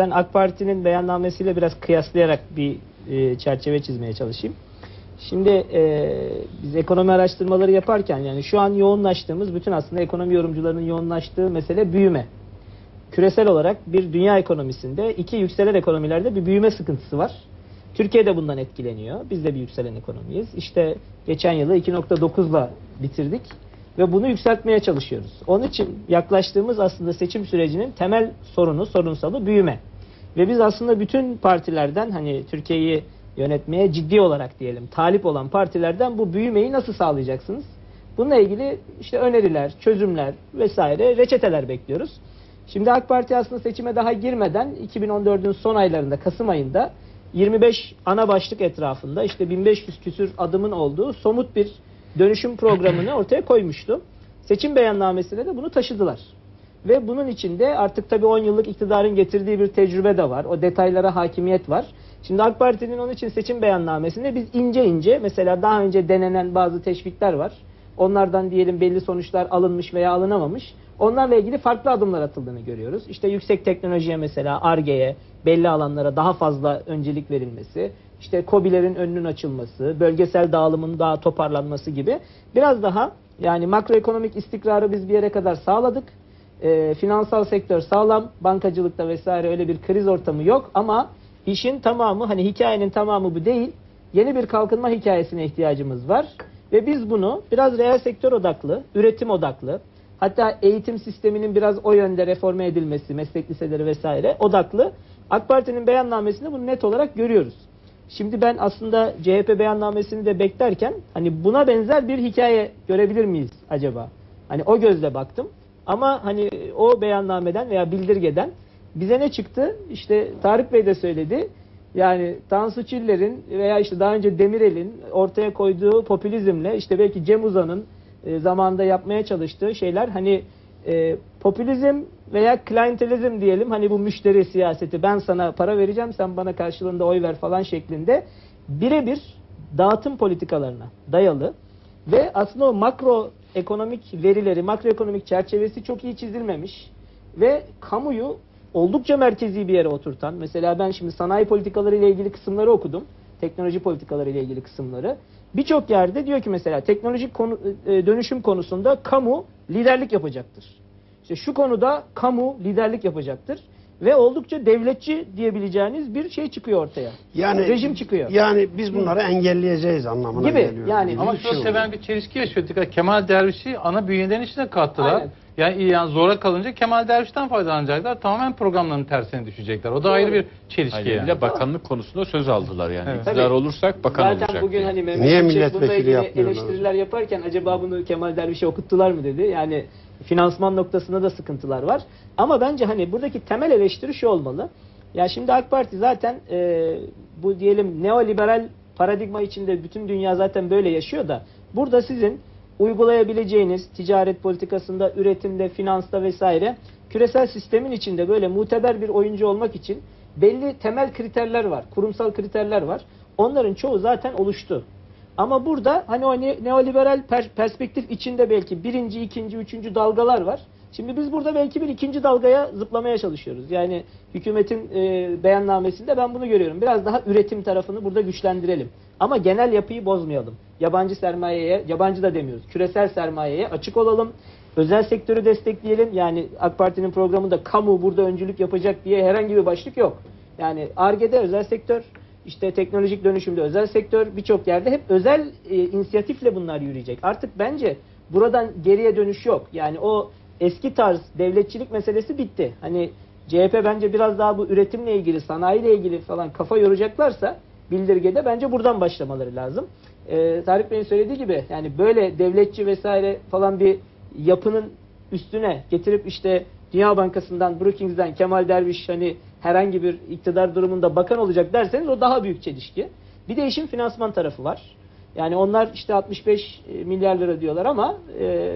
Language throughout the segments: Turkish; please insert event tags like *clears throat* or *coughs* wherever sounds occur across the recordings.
ben AK Parti'nin beyannamesiyle biraz kıyaslayarak bir e, çerçeve çizmeye çalışayım. Şimdi e, biz ekonomi araştırmaları yaparken yani şu an yoğunlaştığımız bütün aslında ekonomi yorumcularının yoğunlaştığı mesele büyüme. Küresel olarak bir dünya ekonomisinde iki yükselen ekonomilerde bir büyüme sıkıntısı var. Türkiye de bundan etkileniyor. Biz de bir yükselen ekonomiyiz. İşte geçen yılı 2.9'la bitirdik ve bunu yükseltmeye çalışıyoruz. Onun için yaklaştığımız aslında seçim sürecinin temel sorunu, sorunsalı büyüme. Ve biz aslında bütün partilerden hani Türkiye'yi yönetmeye ciddi olarak diyelim talip olan partilerden bu büyümeyi nasıl sağlayacaksınız? Bununla ilgili işte öneriler, çözümler vesaire reçeteler bekliyoruz. Şimdi AK Parti aslında seçime daha girmeden 2014'ün son aylarında Kasım ayında 25 ana başlık etrafında işte 1500 küsür adımın olduğu somut bir dönüşüm programını ortaya koymuştu. Seçim beyannamesine de bunu taşıdılar. Ve bunun içinde artık tabii 10 yıllık iktidarın getirdiği bir tecrübe de var. O detaylara hakimiyet var. Şimdi AK Parti'nin onun için seçim beyannamesinde biz ince ince mesela daha önce denenen bazı teşvikler var. Onlardan diyelim belli sonuçlar alınmış veya alınamamış. Onlarla ilgili farklı adımlar atıldığını görüyoruz. İşte yüksek teknolojiye mesela ARGE'ye belli alanlara daha fazla öncelik verilmesi, işte COBİ'lerin önünün açılması, bölgesel dağılımın daha toparlanması gibi biraz daha yani makroekonomik istikrarı biz bir yere kadar sağladık. E, finansal sektör sağlam, bankacılıkta vesaire öyle bir kriz ortamı yok ama işin tamamı hani hikayenin tamamı bu değil. Yeni bir kalkınma hikayesine ihtiyacımız var ve biz bunu biraz reel sektör odaklı, üretim odaklı, hatta eğitim sisteminin biraz o yönde reforme edilmesi, meslek liseleri vesaire odaklı AK Parti'nin beyannamesinde bunu net olarak görüyoruz. Şimdi ben aslında CHP beyannamesini de beklerken hani buna benzer bir hikaye görebilir miyiz acaba? Hani o gözle baktım. Ama hani o beyannameden veya bildirgeden bize ne çıktı? İşte Tarık Bey de söyledi. Yani Tansu Çiller'in veya işte daha önce Demirel'in ortaya koyduğu popülizmle işte belki Cem Uzan'ın e, zamanında yapmaya çalıştığı şeyler hani e, popülizm veya klientelizm diyelim hani bu müşteri siyaseti ben sana para vereceğim sen bana karşılığında oy ver falan şeklinde birebir dağıtım politikalarına dayalı ve aslında o makro ekonomik verileri, makroekonomik çerçevesi çok iyi çizilmemiş ve kamuyu oldukça merkezi bir yere oturtan, mesela ben şimdi sanayi politikaları ile ilgili kısımları okudum, teknoloji politikaları ile ilgili kısımları. Birçok yerde diyor ki mesela teknolojik konu, e, dönüşüm konusunda kamu liderlik yapacaktır. İşte şu konuda kamu liderlik yapacaktır ve oldukça devletçi diyebileceğiniz bir şey çıkıyor ortaya. Yani rejim çıkıyor. Yani biz bunları engelleyeceğiz anlamına Gibi, geliyor. yani. Ama şunu şey seven bir çelişki yaşıyor. Dikkat Kemal Derviş'i ana bünyelerin içine kattılar. Aynen. Yani, yani zora kalınca Kemal Derviş'ten faydalanacaklar. Tamamen programların tersine düşecekler. O da ayrı bir çelişki Hayır, yani. bile bakanlık konusunda söz aldılar yani. Evet. İktidar Tabii. olursak bakan Zaten olacak. bugün diye. hani Mehmet Niye Şimşek bununla milletvekili ilgili yapmıyorlar? eleştiriler yaparken acaba bunu Kemal Derviş'e okuttular mı dedi. Yani finansman noktasında da sıkıntılar var. Ama bence hani buradaki temel eleştiri şu olmalı. Ya şimdi AK Parti zaten e, bu diyelim neoliberal paradigma içinde bütün dünya zaten böyle yaşıyor da burada sizin uygulayabileceğiniz ticaret politikasında, üretimde, finansta vesaire küresel sistemin içinde böyle muteber bir oyuncu olmak için belli temel kriterler var, kurumsal kriterler var. Onların çoğu zaten oluştu. Ama burada hani o ne- neoliberal per- perspektif içinde belki birinci, ikinci, üçüncü dalgalar var. Şimdi biz burada belki bir ikinci dalgaya zıplamaya çalışıyoruz. Yani hükümetin e, beyannamesinde ben bunu görüyorum. Biraz daha üretim tarafını burada güçlendirelim. Ama genel yapıyı bozmayalım. Yabancı sermayeye, yabancı da demiyoruz, küresel sermayeye açık olalım. Özel sektörü destekleyelim. Yani AK Parti'nin programında kamu burada öncülük yapacak diye herhangi bir başlık yok. Yani ARGE'de özel sektör, işte teknolojik dönüşümde özel sektör birçok yerde hep özel e, inisiyatifle bunlar yürüyecek. Artık bence buradan geriye dönüş yok. Yani o eski tarz devletçilik meselesi bitti. Hani CHP bence biraz daha bu üretimle ilgili, sanayiyle ilgili falan kafa yoracaklarsa bildirgede bence buradan başlamaları lazım. Ee, Tarık Bey'in söylediği gibi yani böyle devletçi vesaire falan bir yapının üstüne getirip işte Dünya Bankası'ndan, Brookings'den Kemal Derviş hani herhangi bir iktidar durumunda bakan olacak derseniz o daha büyük çelişki. Bir de işin finansman tarafı var. Yani onlar işte 65 milyar lira diyorlar ama e,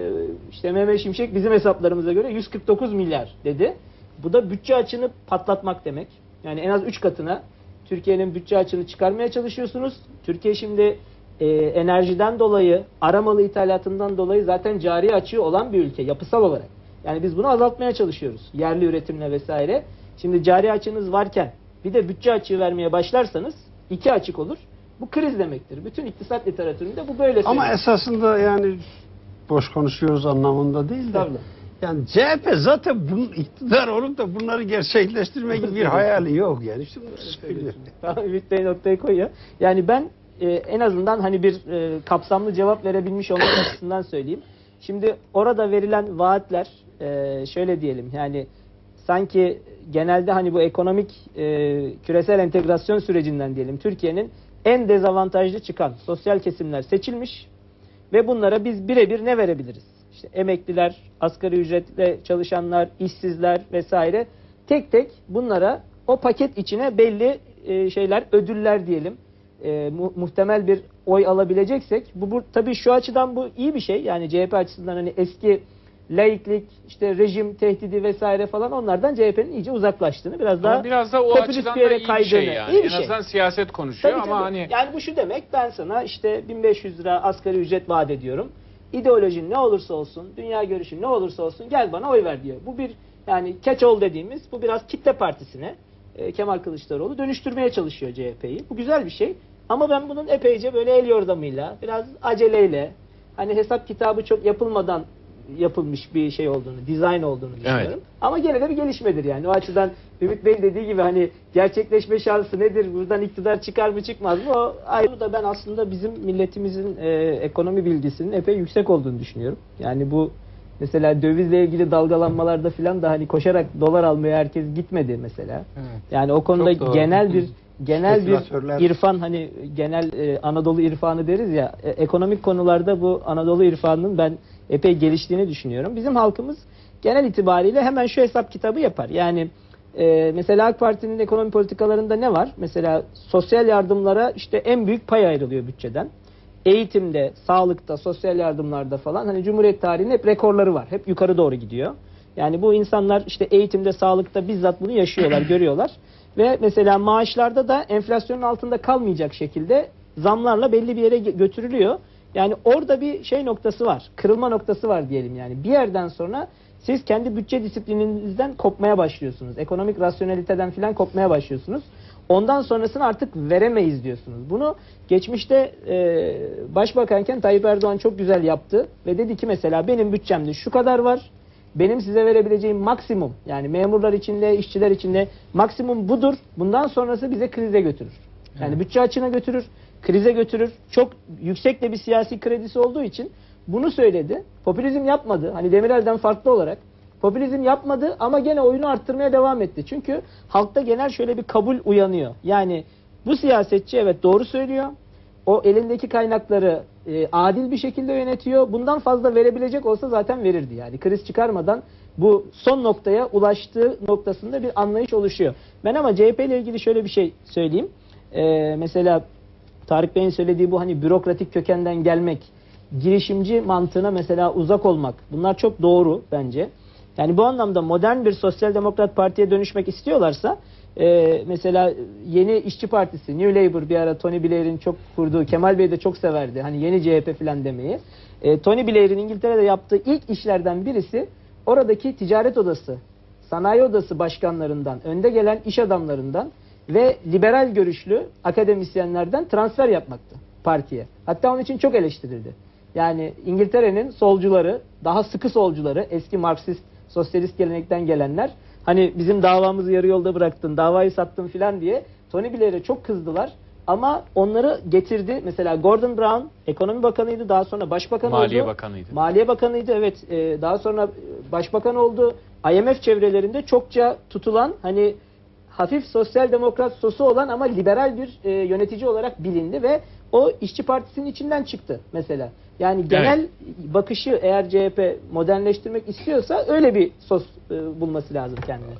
işte Mehmet Şimşek bizim hesaplarımıza göre 149 milyar dedi. Bu da bütçe açını patlatmak demek. Yani en az 3 katına Türkiye'nin bütçe açını çıkarmaya çalışıyorsunuz. Türkiye şimdi e, enerjiden dolayı, aramalı ithalatından dolayı zaten cari açığı olan bir ülke yapısal olarak. Yani biz bunu azaltmaya çalışıyoruz. Yerli üretimle vesaire. Şimdi cari açığınız varken bir de bütçe açığı vermeye başlarsanız iki açık olur. Bu kriz demektir. Bütün iktisat literatüründe bu böyle Ama esasında yani boş konuşuyoruz anlamında değil de. Tabii. Yani CHP zaten bunun iktidar olup da bunları gerçekleştirme gibi *laughs* bir hayali yok yani. İşte bunu. Tamam Ümit Bey noktayı koyuyor. Yani ben e, en azından hani bir e, kapsamlı cevap verebilmiş olmak *coughs* açısından söyleyeyim. Şimdi orada verilen vaatler e, şöyle diyelim yani sanki genelde hani bu ekonomik e, küresel entegrasyon sürecinden diyelim Türkiye'nin en dezavantajlı çıkan sosyal kesimler seçilmiş ve bunlara biz birebir ne verebiliriz? İşte emekliler, asgari ücretle çalışanlar, işsizler vesaire tek tek bunlara o paket içine belli e, şeyler, ödüller diyelim. E, mu- muhtemel bir oy alabileceksek bu, bu tabii şu açıdan bu iyi bir şey. Yani CHP açısından hani eski laiklik, işte rejim tehdidi vesaire falan onlardan CHP'nin iyice uzaklaştığını biraz daha Ama biraz da o popülist açıdan bir yere iyi bir kaydığını. şey yani. İyi bir en şey. azından siyaset konuşuyor Tabii, ama tabii. hani Yani bu şu demek ben sana işte 1500 lira asgari ücret vaat ediyorum. İdeolojin ne olursa olsun, dünya görüşün ne olursa olsun gel bana oy ver diyor. Bu bir yani catch-all dediğimiz bu biraz kitle partisine e, Kemal Kılıçdaroğlu dönüştürmeye çalışıyor CHP'yi. Bu güzel bir şey. Ama ben bunun epeyce böyle el yordamıyla, biraz aceleyle, hani hesap kitabı çok yapılmadan yapılmış bir şey olduğunu, dizayn olduğunu düşünüyorum. Evet. Ama gene de bir gelişmedir yani. O açıdan Ümit Bey'in dediği gibi hani gerçekleşme şansı nedir? Buradan iktidar çıkar mı çıkmaz mı? O ayrı da ben aslında bizim milletimizin e, ekonomi bilgisinin epey yüksek olduğunu düşünüyorum. Yani bu mesela dövizle ilgili dalgalanmalarda filan da hani koşarak dolar almaya herkes gitmedi mesela. Evet. Yani o konuda genel bir *clears throat* genel bir irfan hani genel e, Anadolu irfanı deriz ya e, ekonomik konularda bu Anadolu irfanının ben epey geliştiğini düşünüyorum. Bizim halkımız genel itibariyle hemen şu hesap kitabı yapar. Yani e, mesela AK Parti'nin ekonomi politikalarında ne var? Mesela sosyal yardımlara işte en büyük pay ayrılıyor bütçeden. Eğitimde, sağlıkta, sosyal yardımlarda falan hani Cumhuriyet tarihinin hep rekorları var. Hep yukarı doğru gidiyor. Yani bu insanlar işte eğitimde, sağlıkta bizzat bunu yaşıyorlar, *clears throat* görüyorlar. Ve mesela maaşlarda da enflasyonun altında kalmayacak şekilde zamlarla belli bir yere götürülüyor. Yani orada bir şey noktası var. Kırılma noktası var diyelim yani. Bir yerden sonra siz kendi bütçe disiplininizden kopmaya başlıyorsunuz. Ekonomik rasyoneliteden filan kopmaya başlıyorsunuz. Ondan sonrasını artık veremeyiz diyorsunuz. Bunu geçmişte e, başbakanken Tayyip Erdoğan çok güzel yaptı ve dedi ki mesela benim bütçemde şu kadar var. Benim size verebileceğim maksimum yani memurlar içinde, işçiler içinde maksimum budur. Bundan sonrası bize krize götürür. Yani bütçe açığına götürür, krize götürür. Çok yüksek de bir siyasi kredisi olduğu için bunu söyledi. Popülizm yapmadı. Hani Demirel'den farklı olarak popülizm yapmadı ama gene oyunu arttırmaya devam etti. Çünkü halkta genel şöyle bir kabul uyanıyor. Yani bu siyasetçi evet doğru söylüyor. O elindeki kaynakları e, adil bir şekilde yönetiyor. Bundan fazla verebilecek olsa zaten verirdi. Yani kriz çıkarmadan bu son noktaya ulaştığı noktasında bir anlayış oluşuyor. Ben ama CHP ile ilgili şöyle bir şey söyleyeyim. E, mesela Tarık Bey'in söylediği bu hani bürokratik kökenden gelmek, girişimci mantığına mesela uzak olmak. Bunlar çok doğru bence. Yani bu anlamda modern bir sosyal demokrat partiye dönüşmek istiyorlarsa e, mesela yeni işçi partisi New Labour bir ara Tony Blair'in çok kurduğu Kemal Bey de çok severdi. Hani yeni CHP falan demeyi. E, Tony Blair'in İngiltere'de yaptığı ilk işlerden birisi oradaki ticaret odası, sanayi odası başkanlarından, önde gelen iş adamlarından ve liberal görüşlü akademisyenlerden transfer yapmaktı partiye. Hatta onun için çok eleştirildi. Yani İngiltere'nin solcuları, daha sıkı solcuları, eski Marksist, sosyalist gelenekten gelenler hani bizim davamızı yarı yolda bıraktın, davayı sattın filan diye Tony Blair'e çok kızdılar. Ama onları getirdi. Mesela Gordon Brown ekonomi bakanıydı. Daha sonra başbakan Maliye oldu. Bakanıydı. Maliye Bakanıydı evet. Ee, daha sonra e, başbakan oldu. IMF çevrelerinde çokça tutulan hani hafif sosyal demokrat sosu olan ama liberal bir e, yönetici olarak bilindi ve o işçi partisinin içinden çıktı mesela. Yani genel bakışı eğer CHP modernleştirmek istiyorsa öyle bir sos e, bulması lazım kendine.